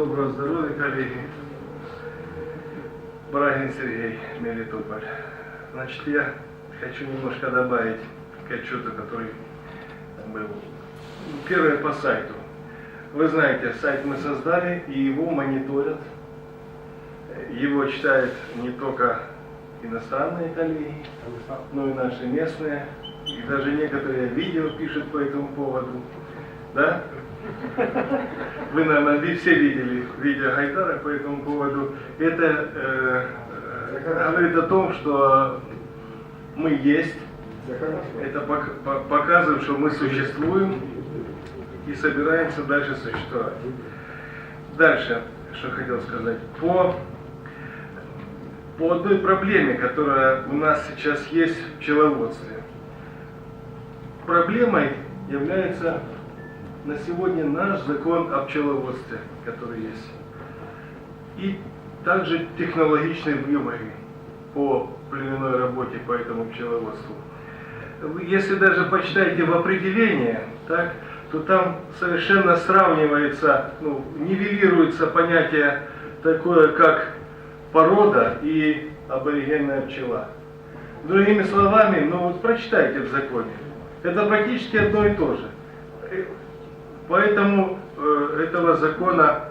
Доброго здоровья, коллеги. Брагин Сергей, Мелитополь. Значит, я хочу немножко добавить к отчету, который был. Первое по сайту. Вы знаете, сайт мы создали, и его мониторят. Его читают не только иностранные коллеги, но и наши местные. И даже некоторые видео пишут по этому поводу. Да? Вы, наверное, все видели видео Гайдара по этому поводу. Это э, э, говорит о том, что мы есть. Это пок- по- показывает, что мы существуем и собираемся дальше существовать. Дальше, что хотел сказать. По, по одной проблеме, которая у нас сейчас есть в пчеловодстве. Проблемой является на сегодня наш закон о пчеловодстве, который есть. И также технологичной вымоги по племенной работе по этому пчеловодству. Если даже почитаете в определение, так, то там совершенно сравнивается, ну, нивелируется понятие такое, как порода и аборигенная пчела. Другими словами, ну вот прочитайте в законе. Это практически одно и то же. Поэтому э, этого закона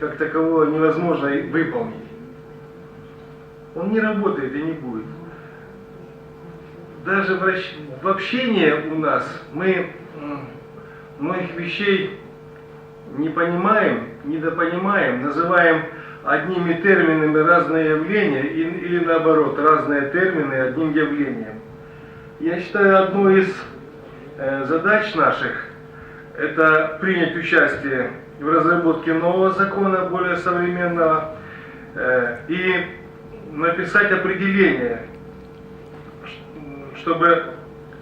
как такового невозможно выполнить. Он не работает и не будет. Даже в, общении у нас мы многих вещей не понимаем, недопонимаем, называем одними терминами разные явления или наоборот разные термины одним явлением. Я считаю, одной из э, задач наших это принять участие в разработке нового закона, более современного, э, и написать определение, чтобы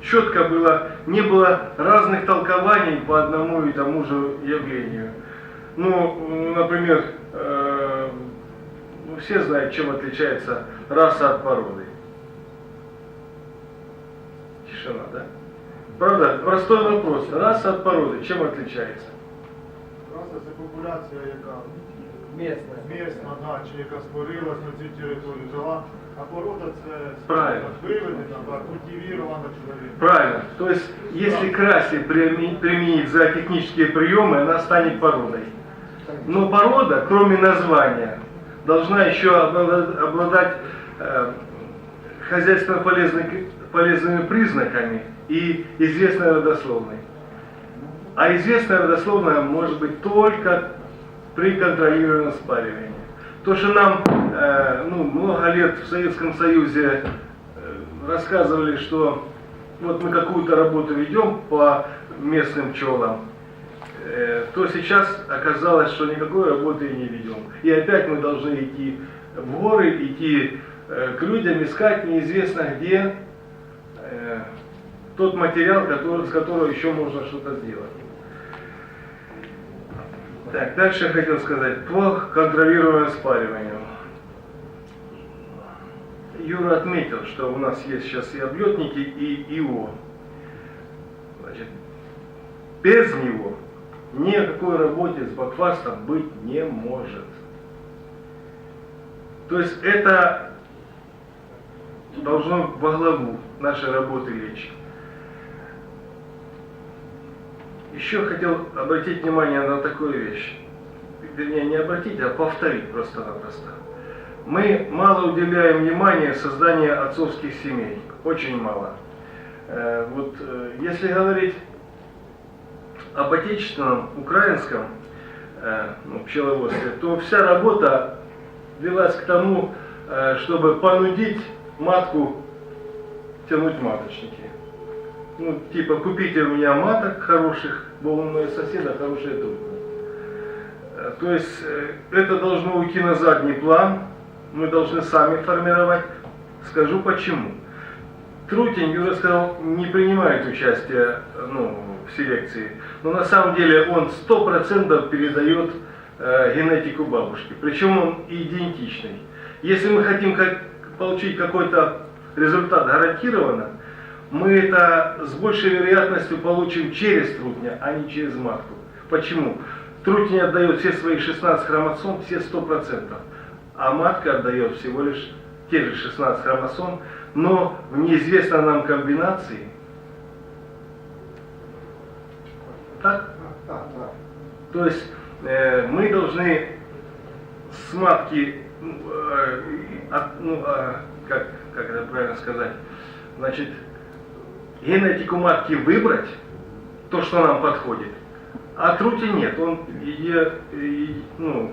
четко было, не было разных толкований по одному и тому же явлению. Ну, например, э, все знают, чем отличается раса от породы. Тишина, да? Правда? Простой вопрос. Раса от породы чем отличается? Раса це популяція, яка Местная. місна, да, чи яка створилась на цій території, жила. А порода це Правильно. виведена, да, культивірована чоловіком. Правильно. То есть, если к расе применить, применить зоотехнические приемы, она станет породой. Но порода, кроме названия, должна еще обла- обладать э, хозяйственно полезны- полезными признаками и известной родословной. А известная родословная может быть только при контролируемом спаривании. То, что нам э, ну, много лет в Советском Союзе э, рассказывали, что вот мы какую-то работу ведем по местным пчелам, э, то сейчас оказалось, что никакой работы и не ведем. И опять мы должны идти в горы, идти э, к людям, искать неизвестно где тот материал, который, с которого еще можно что-то сделать. Так, дальше я хотел сказать по контролируемому спариванию. Юра отметил, что у нас есть сейчас и облетники, и ИО. Значит, без него ни о какой работе с бакфастом быть не может. То есть это должно во главу нашей работы лечь. Еще хотел обратить внимание на такую вещь. Вернее, не обратить, а повторить просто-напросто. Мы мало уделяем внимания созданию отцовских семей. Очень мало. Э, Вот э, если говорить об отечественном, украинском э, ну, пчеловодстве, то вся работа велась к тому, чтобы понудить матку тянуть маточники. Ну, типа, купите у меня маток хороших, бо у моего соседа хорошие трубы. Э, То есть э, это должно уйти на задний план, мы должны сами формировать. Скажу почему. Трутень, Юра сказал, не принимает участие ну, в селекции, но на самом деле он 100% передает э, генетику бабушки, причем он идентичный. Если мы хотим как- получить какой-то результат гарантированно, мы это с большей вероятностью получим через трутня, а не через матку. Почему? Трутень отдает все свои 16 хромосом, все 100%. А матка отдает всего лишь те же 16 хромосом, но в неизвестной нам комбинации. Так? То есть э, мы должны с матки, э, от- ну, а, как, как это правильно сказать, значит, генетику матки выбрать, то, что нам подходит. А трути нет, он е- и- ну,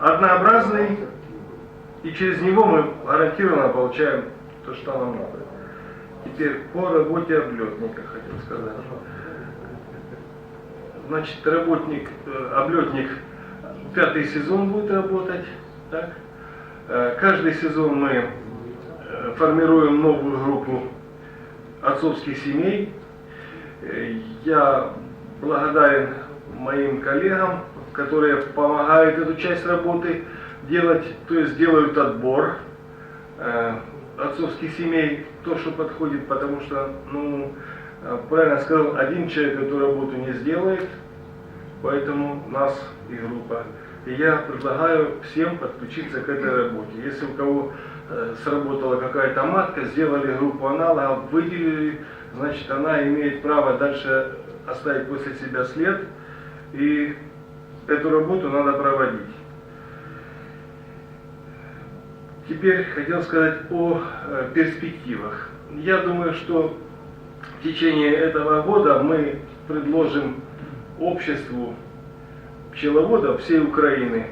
однообразный, и через него мы гарантированно получаем то, что нам надо. Теперь по работе облетника хотел сказать. Значит, работник, э, облетник пятый сезон будет работать. Так? Э, Каждый сезон мы э, формируем новую группу отцовских семей. Э, Я благодарен моим коллегам, которые помогают эту часть работы делать, то есть делают отбор э, отцовских семей, то, что подходит, потому что, ну, э, правильно сказал, один человек эту работу не сделает, поэтому нас и группа. И я предлагаю всем подключиться к этой работе. Если у кого сработала какая-то матка, сделали группу аналогов, выделили, значит она имеет право дальше оставить после себя след, и эту работу надо проводить. Теперь хотел сказать о э, перспективах. Я думаю, что в течение этого года мы предложим обществу пчеловодов всей Украины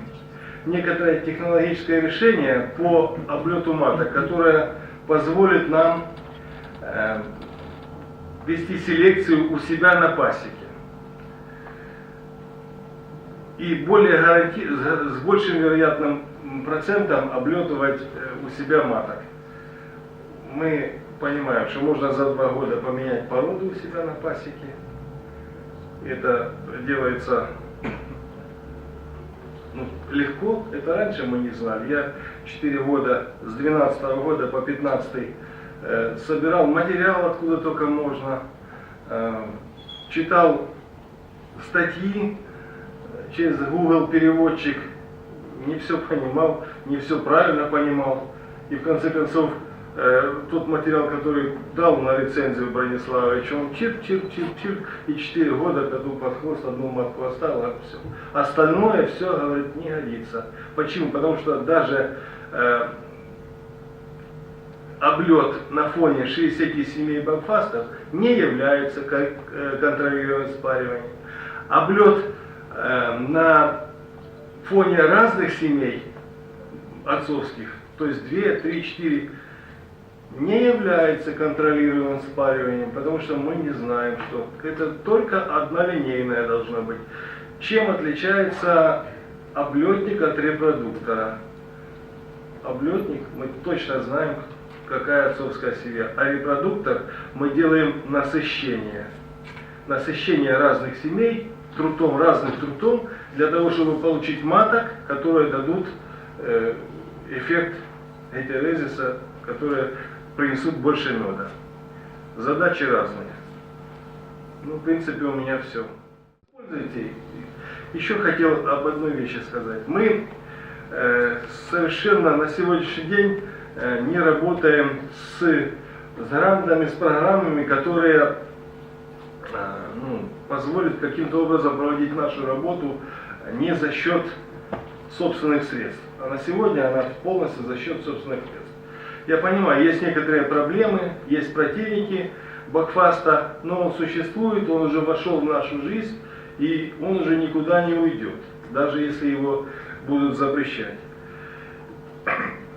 некоторое технологическое решение по облету маток, которое позволит нам э, вести селекцию у себя на пасеке. И более гаранти... с большим вероятным процентом облетывать э, у себя маток. Мы понимаем, что можно за два года поменять породу у себя на пасеке. Это делается ну, легко, это раньше мы не знали. Я 4 года, с 12 года по 15 э, собирал материал откуда только можно, э, читал статьи э, через Google переводчик, не все понимал, не все правильно понимал. И в конце концов, э, тот материал, который дал на рецензию Брониславович, он чирк, чирк, чирк, чирк, и 4 года коту под хвост одну матку оставил, а все. Остальное все, говорит, не годится. Почему? Потому что даже э, облет на фоне 67 бакфастов не является кон- э, контролируемым спариванием. Облет э, на фоне разных семей отцовских, то есть 2, 3, 4, не является контролируемым спариванием, потому что мы не знаем, что это только однолинейное должно быть. Чем отличается облетник от репродуктора? Облетник, мы точно знаем, какая отцовская семья, а репродуктор мы делаем насыщение. Насыщение разных семей, трутом, разным трутом, для того, чтобы получить маток, которые дадут э, эффект гетерезиса, которые принесут больше меда. Задачи разные. Ну, в принципе, у меня все. Пользуйтесь. Еще хотел об одной вещи сказать. Мы э, совершенно на сегодняшний день э, не работаем с, с грантами, с программами, которые э, ну, позволят каким-то образом проводить нашу работу не за счет собственных средств. А на сегодня она полностью за счет собственных средств. Я понимаю, есть некоторые проблемы, есть противники Бакфаста, но он существует, он уже вошел в нашу жизнь, и он уже никуда не уйдет, даже если его будут запрещать.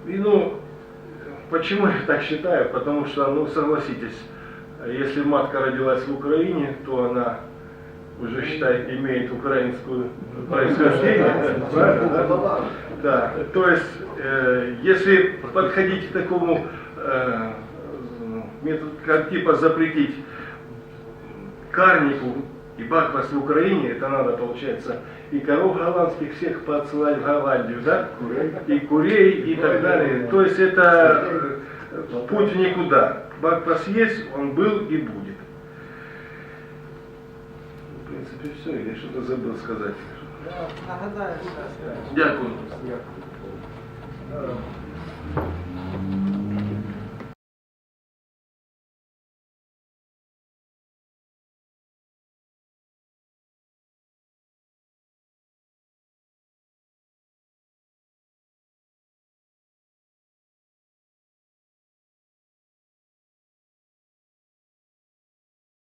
И ну, почему я так считаю? Потому что, ну, согласитесь, если матка родилась в Украине, то она уже, считай, имеет украинскую происхождение. Правильно, да? Да, то есть, э, если подходить к такому э, методу, как типа запретить карнику и баквас в Украине, это надо, получается, и коров голландских всех поотсылать в Голландию, да? И курей, и так далее. То есть это э, путь в никуда. Баквас есть, он был и будет. В принципе, все. Я что-то забыл сказать. Дякую.